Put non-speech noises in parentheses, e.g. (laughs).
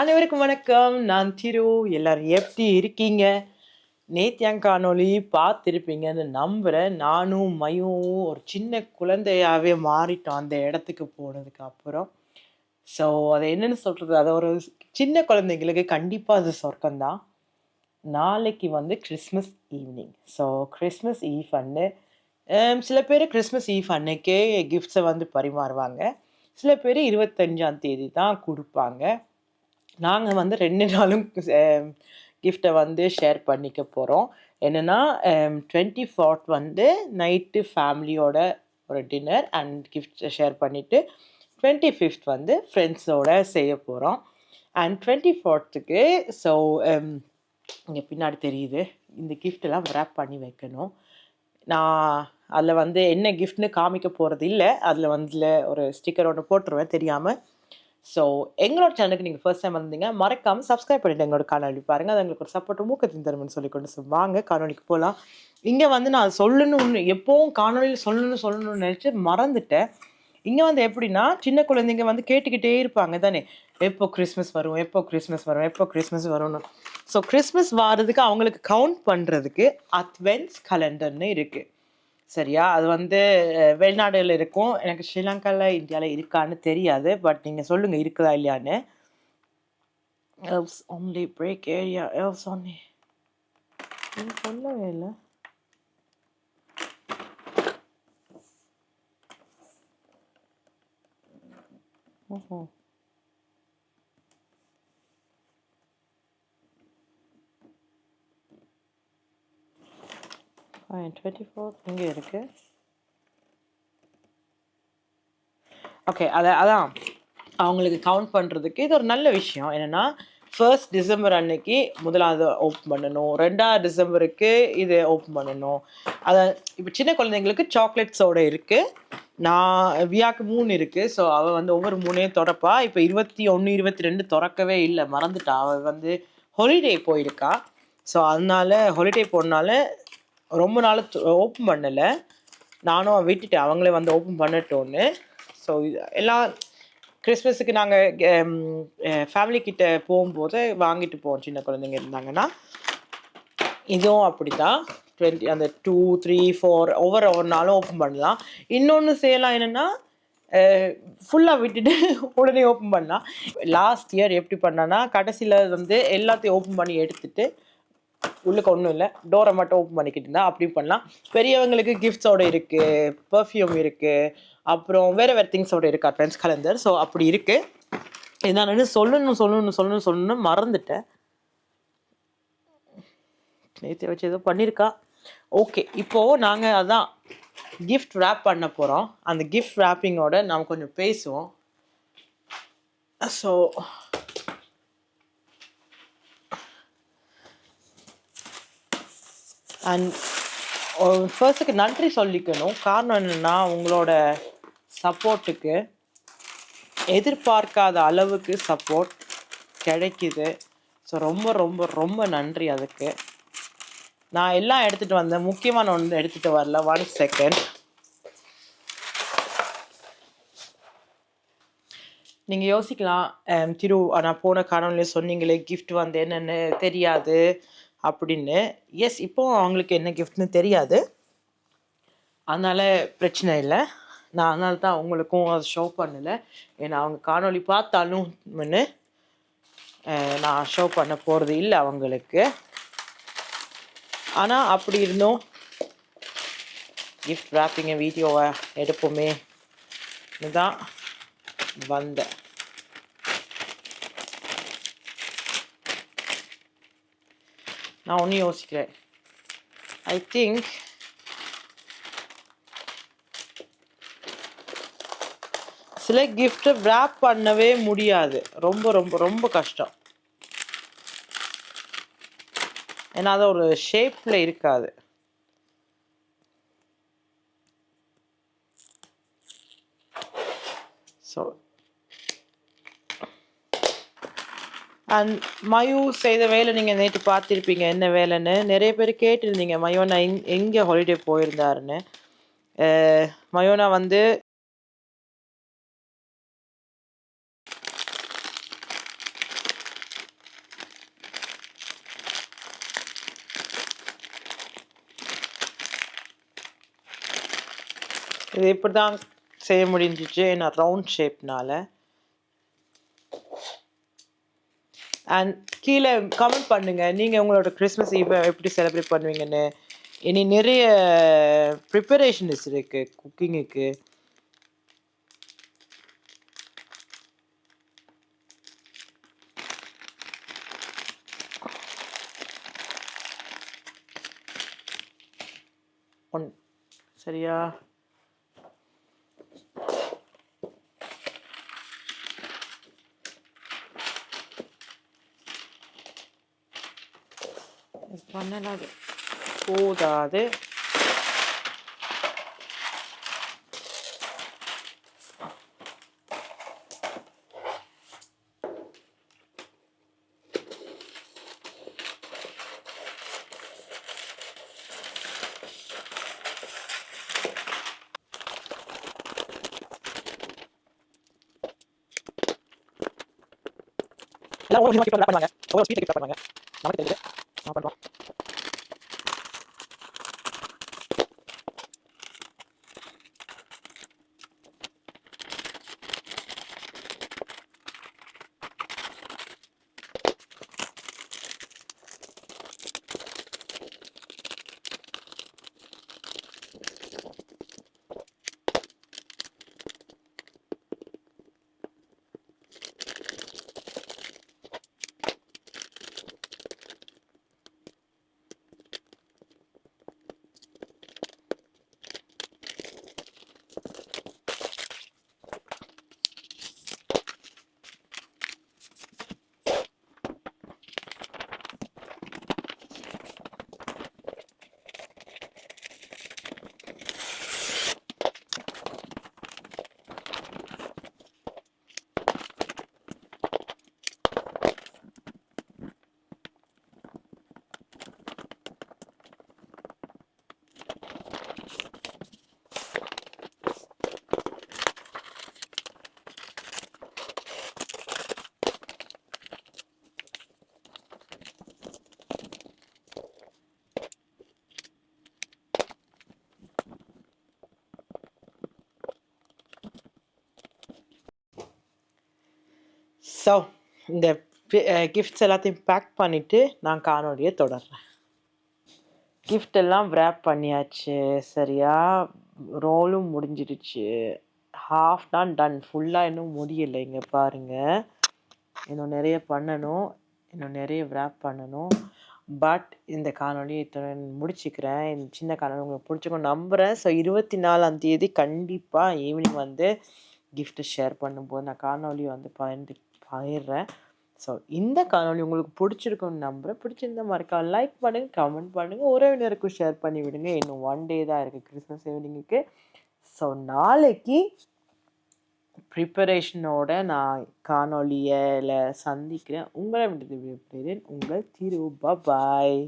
அனைவருக்கும் வணக்கம். நான் திரு எல்லாரும் எப்படி இருக்கீங்க? நேத்தியாங் காணொலி பார்த்துருப்பீங்கன்னு நம்புகிறேன் நானும் மையும் ஒரு சின்ன குழந்தையாகவே மாறிட்டோம் அந்த இடத்துக்கு போனதுக்கு அப்புறம். ஸோ அதை என்னென்னு சொல்கிறது அதை ஒரு சின்ன குழந்தைங்களுக்கு கண்டிப்பாக அது சொர்க்கம்தான் நாளைக்கு வந்து Christmas evening so Christmas eve அன்னு சில பேர் கிறிஸ்மஸ் ஈவ் அன்னைக்கே கிஃப்ட்ஸை வந்து பரிமாறுவாங்க. சில பேர் இருபத்தஞ்சாம் தேதி தான் கொடுப்பாங்க. நாங்கள் வந்து ரெண்டு நாளும் கிஃப்டை வந்து ஷேர் பண்ணிக்க போகிறோம் என்னென்னா டுவெண்ட்டி ஃபோர்த் வந்து நைட்டு ஃபேமிலியோட ஒரு டின்னர் அண்ட் கிஃப்ட் ஷேர் பண்ணிவிட்டு டுவெண்ட்டி ஃபிஃப்த் வந்து ஃப்ரெண்ட்ஸோட செய்ய போகிறோம் அண்ட் டுவெண்ட்டி ஃபோர்த்துக்கு ஸோ இங்கே பின்னாடி தெரியுது. இந்த கிஃப்டெல்லாம் ரேப் பண்ணி வைக்கணும். நான் அதில் வந்து என்ன கிஃப்ட்னு காமிக்க போகிறது இல்லை. அதில் வந்து ஒரு ஸ்டிக்கர் ஒன்று போட்டுருவேன் தெரியாமல் ஸோ எங்களோட சேனலுக்கு நீங்கள் ஃபர்ஸ்ட் டைம் வந்தீங்க மறக்காமல் சப்ஸ்கிரைப் பண்ணிட்டு எங்களோட காணொலி பாருங்கள் அது எங்களுக்கு ஒரு சப்போர்ட் மூக்கத்தின் தருமன்னு சொல்லிக்கொண்டு so வாங்க காணொலிக்கு போகலாம் இங்கே வந்து நான் சொல்லணும்னு எப்போவும் காணொலியில் சொல்லணும் சொல்லணும்னு நினச்சி மறந்துட்டேன். இங்கே வந்து எப்படின்னா சின்ன குழந்தைங்க வந்து கேட்டுக்கிட்டே இருப்பாங்க தானே? எப்போ கிறிஸ்மஸ் வரும் எப்போ கிறிஸ்மஸ் வரும் எப்போ கிறிஸ்மஸ் வரும்னு. ஸோ கிறிஸ்மஸ் வர்றதுக்கு அவங்களுக்கு கவுண்ட் பண்ணுறதுக்கு அத்வென்ஸ் கலண்டர்னு இருக்குது சரியா? அது வந்து அஹ், வெளிநாடுல இருக்கும். எனக்கு ஸ்ரீலங்காவில் இந்தியாவில் இருக்கான்னு தெரியாது. பட் நீங்கள் சொல்லுங்கள் இருக்குதா இல்லையான்னு. Else only break area else only சொல்லவே இல்லை. ஓஹோ. டுவெண்ட்டி ஃபோர் இங்கே இருக்குது ஓகே அதை அதான். அவங்களுக்கு கவுண்ட் பண்ணுறதுக்கு இது ஒரு நல்ல விஷயம். என்னென்னா ஃபர்ஸ்ட் டிசம்பர் அன்னைக்கு முதலாவது ஓப்பன் பண்ணணும். ரெண்டாவது டிசம்பருக்கு இது ஓப்பன் பண்ணணும். அதை இப்போ சின்ன குழந்தைங்களுக்கு சாக்லேட்ஸோட இருக்குது நான் வியாக்கு மூணு இருக்குது ஸோ அவள் வந்து ஒவ்வொரு மூணையும் திறப்பா. இப்போ இருபத்தி ஒன்று இருபத்தி ரெண்டு திறக்கவே இல்லை. மறந்துட்டா. அவள் வந்து ஹாலிடே போயிருக்கா. ஸோ அதனால ஹாலிடே போனால ரொம்ப நாள் ஓப்பன் பண்ணலை. நானும் விட்டுட்டேன். அவங்களே வந்து ஓப்பன் பண்ணட்டோன்னு ஸோ எல்லா கிறிஸ்மஸுக்கு நாங்கள் ஃபேமிலி கிட்ட போகும்போது வாங்கிட்டு போவோம். சின்ன குழந்தைங்க இருந்தாங்கன்னா. இதுவும் அப்படி தான் டுவெண்ட்டி அந்த டூ த்ரீ ஃபோர் ஒவ்வொரு ஒவ்வொரு நாளும் ஓப்பன் பண்ணலாம். இன்னொன்று செய்யலாம் என்னென்னா ஃபுல்லாக விட்டுட்டு (laughs) உடனே ஓப்பன் பண்ணலாம். லாஸ்ட் இயர் எப்படி பண்ணேன்னா கடைசியில் வந்து எல்லாத்தையும் ஓப்பன் பண்ணி எடுத்துட்டு உள்ளுக்கு ஒன்றும் இல்லை. டோரை மட்டும் ஓப்பன் பண்ணிக்கிட்டு இருந்தா அப்படி பண்ணலாம். பெரியவங்களுக்கு கிஃப்ட்ஸோட இருக்குது பர்ஃப்யூம் இருக்குது அப்புறம் வேறு வேறு திங்ஸோட இருக்குது அட்வான்ஸ் கலந்தர் ஸோ அப்படி இருக்குது என்னன்னு சொல்லணும் சொல்லணும் சொல்லணும் சொல்லணும் மறந்துட்டேன். நேற்று வச்சு ஏதோ பண்ணியிருக்கா ஓகே இப்போது நாங்கள் அதான் கிஃப்ட் ரேப் பண்ண போகிறோம் அந்த கிஃப்ட் ரேப்பிங்கோட நாம் கொஞ்சம் பேசுவோம். ஸோ அண்ட் ஃபர்ஸ்ட்டுக்கு நன்றி சொல்லிக்கணும். காரணம் என்னென்னா உங்களோட சப்போர்ட்டுக்கு எதிர்பார்க்காத அளவுக்கு சப்போர்ட் கிடைக்குது. ஸோ ரொம்ப ரொம்ப ரொம்ப நன்றி அதுக்கு. நான் எல்லாம் எடுத்துகிட்டு வந்தேன். முக்கியமான ஒன்று எடுத்துகிட்டு வரல. ஒன் செகண்ட் நீங்கள் யோசிக்கலாம். திரு நான் போன காரணம்லேயே சொன்னீங்களே கிஃப்ட் வந்து என்னென்னு தெரியாது. அப்படின்னு. எஸ் இப்போ அவங்களுக்கு என்ன கிஃப்ட்னு தெரியாது. அதனால் பிரச்சனை இல்லை. நான் அதனால தான் அவங்களுக்கும் அதை ஷோ பண்ணலை. ஏன்னா அவங்க காணொளி பார்த்தாலும் நான் ஷோ பண்ண போகிறது இல்லை அவங்களுக்கு. ஆனால் அப்படி இருந்தும் கிஃப்ட் ராப்பிங்க வீடியோவை எடுப்போமே தான் வந்தேன். நான் ஒன்றும் யோசிக்கிறேன். ஐ திங்க் சில கிஃப்ட்டை ரேப் பண்ணவே முடியாது. ரொம்ப ரொம்ப ரொம்ப கஷ்டம். ஏன்னா அது ஒரு ஷேப்பில் இருக்காது. ஸோ அண்ட் மயூ செய்த வேலை நீங்கள் நேற்று பார்த்துருப்பீங்க என்ன வேலைன்னு. நிறைய பேர் கேட்டிருந்தீங்க மயோனா எங் எங்கே ஹாலிடே போயிருந்தாருன்னு. மயோனா வந்து இது இப்படி தான் செய்ய முடிஞ்சிச்சு ஏன்னா ரவுண்ட் ஷேப்னால அண்ட் கீழே கமெண்ட் பண்ணுங்கள் நீங்கள் உங்களோட கிறிஸ்மஸ் ஈவை எப்படி செலிப்ரேட் பண்ணுவீங்கன்னு. இனி நிறைய ப்ரிப்பரேஷன்ஸ் இருக்குது குக்கிங்குக்கு ஒன் சரியா? பண்ணலாது போதாது எல்லாம் ஒவ்வொரு விஷயமா பண்ணுவாங்க ஒவ்வொரு ஸ்வீட் கிஃப்ட் பண்ணுவாங்க நமக்கு தெரியுது ஸோ இந்த கிஃப்ட்ஸ் எல்லாத்தையும் பேக் பண்ணிவிட்டு நான் காணொலியை தொடர்றேன். கிஃப்ட் எல்லாம் wrap பண்ணியாச்சு. சரியா? ரோலும் முடிஞ்சிடுச்சு. ஹாஃப் தான் டன் ஃபுல்லாக இன்னும் முடியலை. இங்கே பாருங்கள் இன்னும் நிறைய பண்ணணும். இன்னும் நிறைய wrap பண்ணணும். பட் இந்த காணொளி முடிச்சுக்கிறேன். இந்த சின்ன காணொலி உங்களுக்கு பிடிச்சிக்கணும் நம்புகிறேன் ஸோ இருபத்தி நாலாம் தேதி கண்டிப்பாக ஈவினிங் வந்து கிஃப்ட்டு ஷேர் பண்ணும்போது நான் காணொலி வந்து பகிர்ந்து ஆயிடுறேன். ஸோ இந்த காணொளி உங்களுக்கு பிடிச்சிருக்குன்னு நம்புகிறேன் பிடிச்சிருந்த மறக்காம லைக் பண்ணுங்கள் கமெண்ட் பண்ணுங்கள் உறவினருக்கும் ஷேர் பண்ணி விடுங்க. இன்னும் ஒன் டே தான் இருக்குது கிறிஸ்மஸ் ஈவினிங்குக்கு ஸோ நாளைக்கு ப்ரிப்பரேஷனோட நான் காணொலியில் சந்திக்கிறேன். உங்களை விடுது உங்கள் திரு பாய்